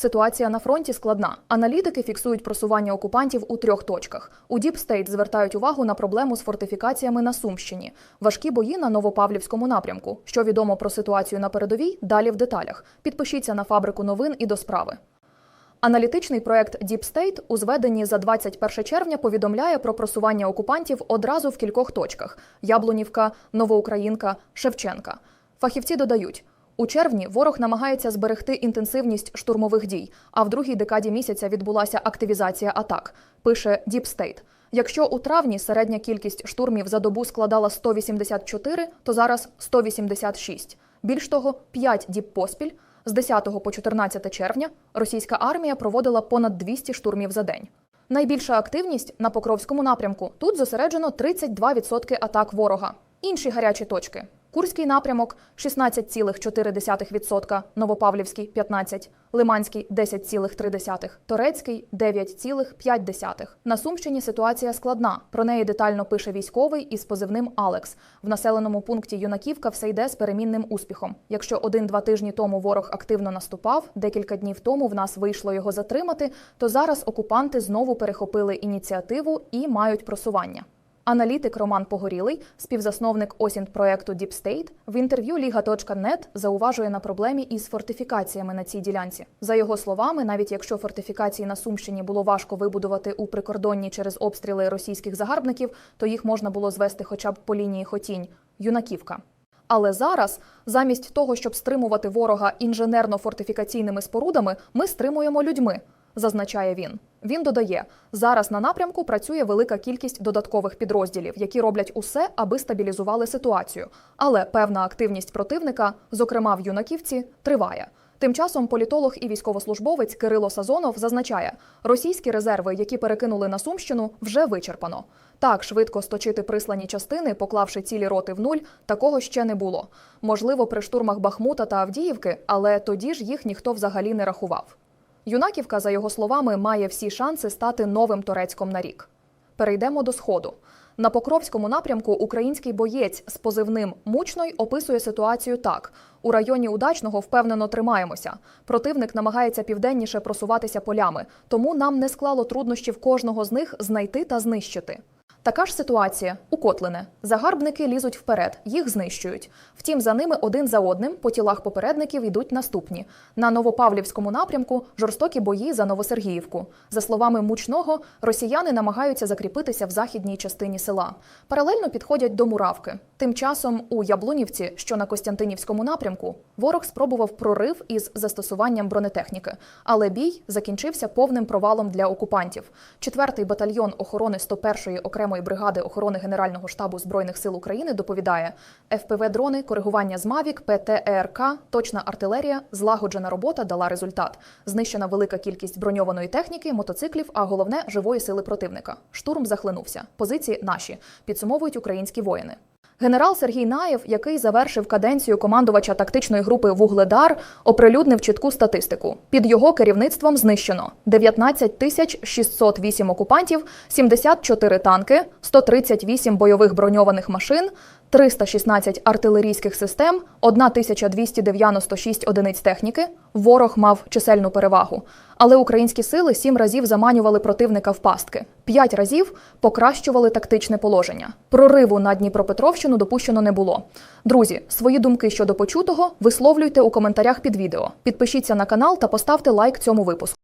Ситуація на фронті складна. Аналітики фіксують просування окупантів у трьох точках. У Діпстейт звертають увагу на проблему з фортифікаціями на Сумщині, важкі бої на Новопавлівському напрямку. Що відомо про ситуацію на передовій, далі в деталях. Підпишіться на фабрику новин і до справи. Аналітичний проект Deep State у зведенні за 21 червня повідомляє про просування окупантів одразу в кількох точках: Яблунівка, Новоукраїнка, Шевченка. Фахівці додають. У червні ворог намагається зберегти інтенсивність штурмових дій, а в другій декаді місяця відбулася активізація атак. Пише Deep State. Якщо у травні середня кількість штурмів за добу складала 184, то зараз 186. Більш того, 5 діб поспіль з 10 по 14 червня російська армія проводила понад 200 штурмів за день. Найбільша активність на Покровському напрямку. Тут зосереджено 32% атак ворога. Інші гарячі точки. Курський напрямок 16,4%, Новопавлівський 15%, Лиманський 10,3%, Торецький 9,5%. На Сумщині ситуація складна. Про неї детально пише військовий із позивним Алекс. В населеному пункті Юнаківка все йде з перемінним успіхом. Якщо один-два тижні тому ворог активно наступав, декілька днів тому в нас вийшло його затримати, то зараз окупанти знову перехопили ініціативу і мають просування. Аналітик Роман Погорілий, співзасновник осінь проекту Deep State, в інтерв'ю Liga.net зауважує на проблемі із фортифікаціями на цій ділянці. За його словами, навіть якщо фортифікації на Сумщині було важко вибудувати у прикордонні через обстріли російських загарбників, то їх можна було звести хоча б по лінії Хотінь Юнаківка. Але зараз, замість того, щоб стримувати ворога інженерно-фортифікаційними спорудами, ми стримуємо людьми, зазначає він. Він додає, зараз на напрямку працює велика кількість додаткових підрозділів, які роблять усе, аби стабілізували ситуацію. Але певна активність противника, зокрема в юнаківці, триває. Тим часом політолог і військовослужбовець Кирило Сазонов зазначає, російські резерви, які перекинули на Сумщину, вже вичерпано. Так швидко сточити прислані частини, поклавши цілі роти в нуль, такого ще не було. Можливо, при штурмах Бахмута та Авдіївки, але тоді ж їх ніхто взагалі не рахував. Юнаківка, за його словами, має всі шанси стати новим Торецьком на рік. Перейдемо до сходу. На Покровському напрямку український боєць з позивним Мучной описує ситуацію так: у районі удачного впевнено тримаємося. Противник намагається південніше просуватися полями, тому нам не склало труднощів кожного з них знайти та знищити. Така ж ситуація у Котлине. Загарбники лізуть вперед, їх знищують. Втім, за ними один за одним по тілах попередників йдуть наступні. На Новопавлівському напрямку жорстокі бої за Новосергіївку. За словами мучного, росіяни намагаються закріпитися в західній частині села. Паралельно підходять до Муравки. Тим часом у Яблунівці, що на Костянтинівському напрямку, ворог спробував прорив із застосуванням бронетехніки, але бій закінчився повним провалом для окупантів. Четвертий батальйон охорони 101-ї окремої бригади охорони Генерального штабу збройних сил України доповідає: ФПВ-дрони, коригування з МАВІК, ПТЕРК, точна артилерія, злагоджена робота дала результат. Знищена велика кількість броньованої техніки, мотоциклів, а головне живої сили противника. Штурм захлинувся. Позиції наші підсумовують українські воїни. Генерал Сергій Наєв, який завершив каденцію командувача тактичної групи Вугледар, оприлюднив чітку статистику. Під його керівництвом знищено 19 тисяч 608 окупантів, 74 танки, 138 бойових броньованих машин, 316 артилерійських систем, 1296 одиниць техніки. Ворог мав чисельну перевагу. Але українські сили сім разів заманювали противника в пастки, п'ять разів покращували тактичне положення. Прориву на Дніпропетровщину допущено не було. Друзі, свої думки щодо почутого висловлюйте у коментарях під відео. Підпишіться на канал та поставте лайк цьому випуску.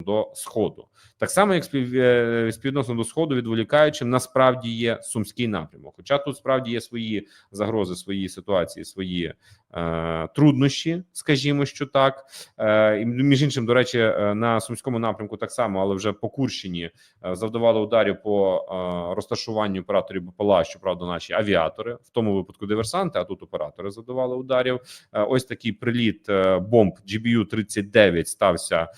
До сходу, так само як спів, е, співвідносно до сходу, відволікаючим насправді є сумський напрямок. Хоча тут справді є свої загрози, свої ситуації, свої труднощі, скажімо, що так. Е, і між іншим, до речі, е, на сумському напрямку так само, але вже по Курщині е, завдавали ударів по е, розташуванню операторів БПЛА, щоправда, наші авіатори, в тому випадку диверсанти, а тут оператори завдавали ударів. Е, ось такий приліт е, бомб GBU 39 стався е,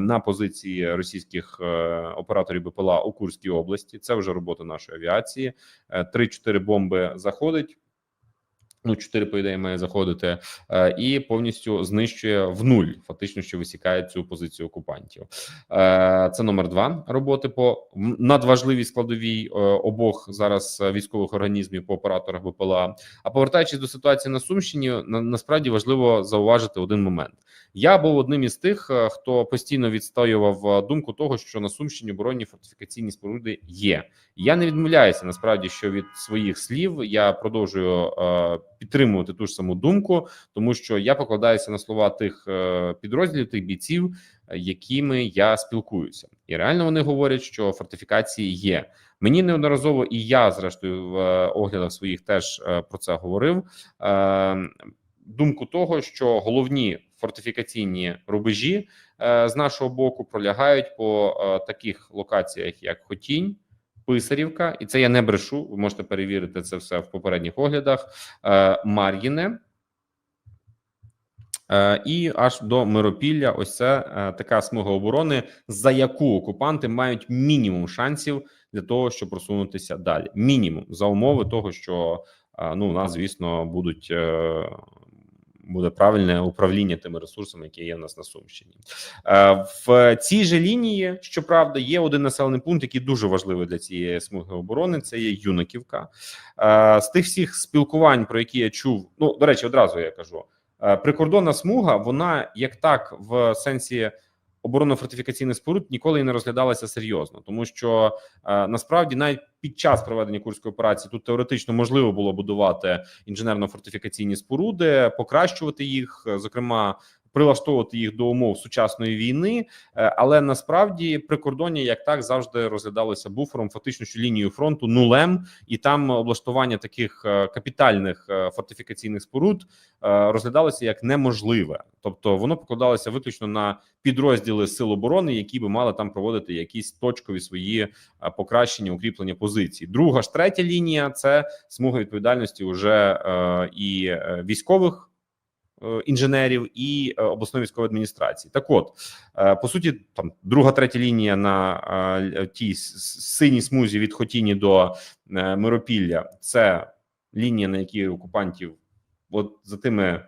на позиції російських е, операторів БПЛА у Курській області. Це вже робота нашої авіації. Е, 3-4 бомби заходить. Ну, 4, по ідеї, має заходити е, і повністю знищує в нуль, фактично, що висікає цю позицію окупантів. Е, Це номер два роботи по надважливій складовій е, обох зараз військових організмів по операторах БПЛА. А повертаючись до ситуації на Сумщині, на, насправді важливо зауважити один момент. Я був одним із тих, хто постійно відстоював думку того, що на Сумщині оборонні фортифікаційні споруди є. Я не відмовляюся насправді, що від своїх слів я продовжую підтримувати ту ж саму думку, тому що я покладаюся на слова тих е, підрозділів, тих бійців, якими я спілкуюся, і реально вони говорять, що фортифікації є. Мені неодноразово і я, зрештою, в е, оглядах своїх теж е, про це говорив. Думку того, що головні фортифікаційні рубежі з нашого боку пролягають по таких локаціях, як Хотінь. Писарівка, і це я не брешу. Ви можете перевірити це все в попередніх оглядах. Е, Мар'їне е, і аж до Миропілля. Ось це е, така смуга оборони, за яку окупанти мають мінімум шансів для того, щоб просунутися далі. Мінімум за умови того, що ну у нас, звісно, будуть. Буде правильне управління тими ресурсами, які є в нас на Сумщині. Е, В цій же лінії, щоправда, є один населений пункт, який дуже важливий для цієї смуги оборони. Це є Юнаківка. Е, З тих всіх спілкувань, про які я чув, ну до речі, одразу я кажу: е, прикордонна смуга, вона як так в сенсі оборонно-фортифікаційних споруд ніколи і не розглядалася серйозно, тому що насправді навіть під час проведення курської операції тут теоретично можливо було будувати інженерно-фортифікаційні споруди, покращувати їх, зокрема. Прилаштовувати їх до умов сучасної війни, е, але насправді прикордоння як так завжди розглядалося буфером, фактично що лінією фронту нулем, і там облаштування таких е, капітальних е, фортифікаційних споруд розглядалося як неможливе, тобто воно покладалося виключно на підрозділи сил оборони, які би мали там проводити якісь точкові свої покращення, укріплення позицій. Друга ж третя лінія це смуга відповідальності уже і військових. Е, Інженерів і е, обласної військової адміністрації, так от е, по суті, там друга, третя лінія на тій синій смузі від Хотіні до Миропілля. Це лінія, на якій окупантів, от за тими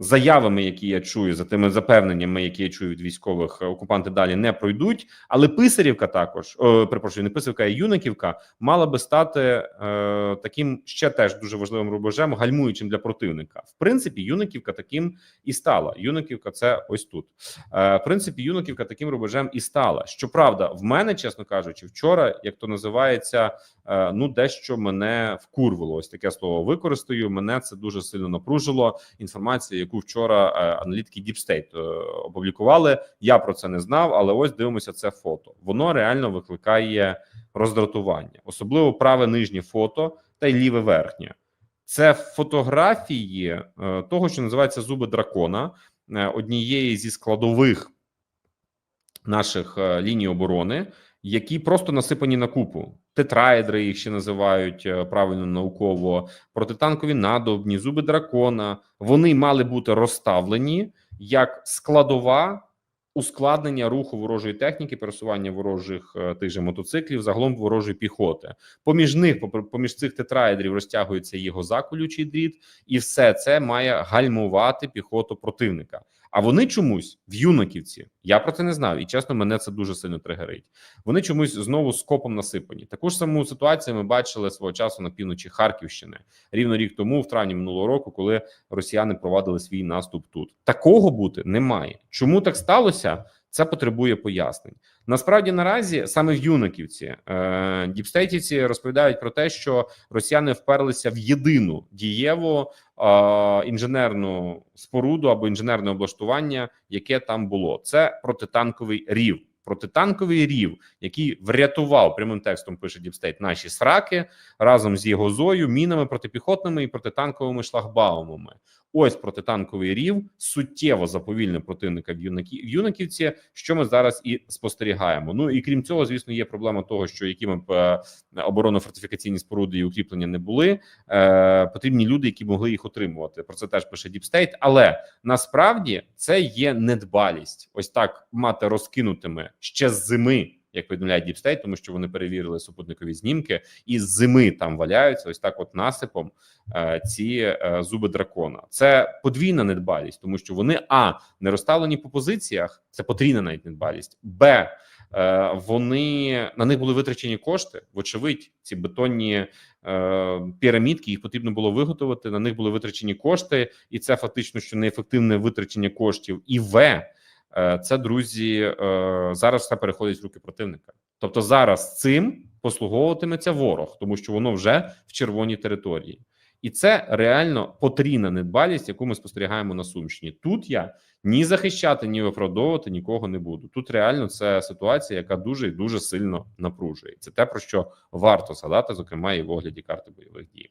заявами, які я чую, за тими запевненнями, які я чую від військових, е, окупанти далі не пройдуть. Але Писарівка також о, перепрошую, не Писарівка, а Юнаківка мала би стати е, таким ще теж дуже важливим рубежем, гальмуючим для противника. В принципі, Юнаківка таким і стала. Юнаківка це ось тут. Е, в принципі, Юнаківка таким рубежем і стала. Щоправда, в мене, чесно кажучи, вчора, як то називається, е, ну дещо мене вкурвало. Ось таке слово використаю. Мене це дуже сильно напружило. Інформація, яку вчора е, аналітики Deep State е, опублікували. Я про це не знав, але ось дивимося це фото. Воно реально викликає роздратування, особливо праве нижнє фото та й ліве верхнє. Це фотографії е, того, що називається зуби дракона, однієї зі складових наших ліній оборони, які просто насипані на купу. Тетраедри їх ще називають е, правильно науково, протитанкові надобні, зуби дракона. Вони мали бути розставлені як складова ускладнення руху ворожої техніки, пересування ворожих е, тих же мотоциклів, загалом ворожої піхоти. Поміж них, поміж цих тетраедрів, розтягується його заколючий дріт, і все це має гальмувати піхоту противника. А вони чомусь в юнаківці. Я про це не знав, і чесно, мене це дуже сильно тригерить. Вони чомусь знову скопом насипані. Таку ж саму ситуацію ми бачили свого часу на півночі Харківщини рівно рік тому, в травні минулого року, коли росіяни провадили свій наступ тут. Такого бути немає. Чому так сталося? Це потребує пояснень. Насправді наразі саме в Юнаківці е, діпстейтівці розповідають про те, що росіяни вперлися в єдину дієву е, інженерну споруду або інженерне облаштування, яке там було. Це протитанковий рів. Протитанковий рів, який врятував прямим текстом, пише Діпстейт, наші сраки разом з його зою, мінами протипіхотними і протитанковими шлагбаумами. Ось протитанковий рів суттєво заповільнив противника в юнакі в юнаківці, що ми зараз і спостерігаємо. Ну і крім цього, звісно, є проблема того, що якими б е, оборонно-фортифікаційні споруди і укріплення не були, е, потрібні люди, які могли їх отримувати. Про це теж пише Діпстейт. Але насправді це є недбалість. Ось так мати розкинутими ще з зими як повідомляє Діпстейт, тому що вони перевірили супутникові знімки, і з зими там валяються ось так, от насипом е, ці е, зуби дракона. Це подвійна недбалість, тому що вони а не розставлені по позиціях. Це потрійна навіть недбалість. Б е, вони на них були витрачені кошти. Вочевидь, ці бетонні е, пірамідки їх потрібно було виготовити. На них були витрачені кошти, і це фактично що неефективне витрачення коштів. І В це друзі е, зараз все переходить в руки противника. Тобто зараз цим послуговуватиметься ворог, тому що воно вже в червоній території. І це реально потрійна недбалість, яку ми спостерігаємо на Сумщині. Тут я ні захищати, ні виправдовувати нікого не буду. Тут реально це ситуація, яка дуже і дуже сильно напружує. Це те про що варто згадати, зокрема і в огляді карти бойових дій.